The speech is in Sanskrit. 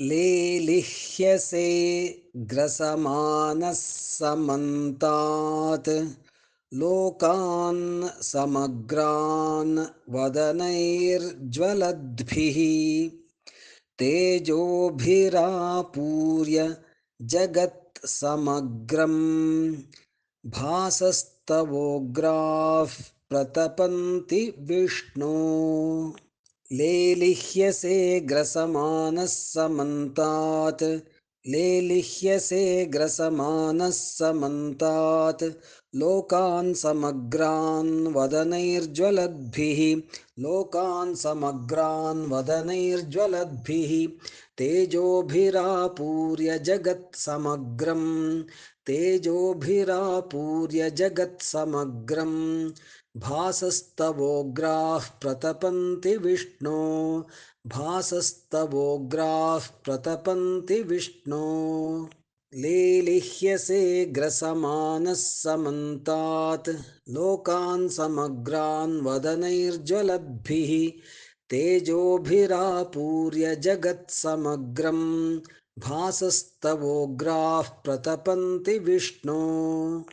लेलिह्यसे ग्रसमानः समन्तात् लोकान् समग्रान् वदनैर्ज्वलद्भिः। तेजोभिरापूर्य जगत्समग्रं भासस्तवोग्राः प्रतपन्ति विष्णो लेलिह्यसे ग्रसमानः समन्तात् लेलिह्यसे ग्रसमानः समन्तात् लोकान् समग्रान् वदनैर्ज्वलद्भिः। लोकान् समग्रान् वदनैर्ज्वलद्भिः। तेजोभिरापूर्य जगत्समग्रं तेजोभिरापूर्य जगत्समग्रं भासस्तवोग्राः प्रतपन्ति विष्णो। भासस्तवोग्राः प्रतपन्ति विष्णो। लेलिह्यसे ग्रसमानः समन्तात्। लोकान् समग्रान् वदनैर्ज्वलद्भिः तेजोभिरापूर्य जगत्समग्रं भासस्तवोग्राः प्रतपन्ति विष्णो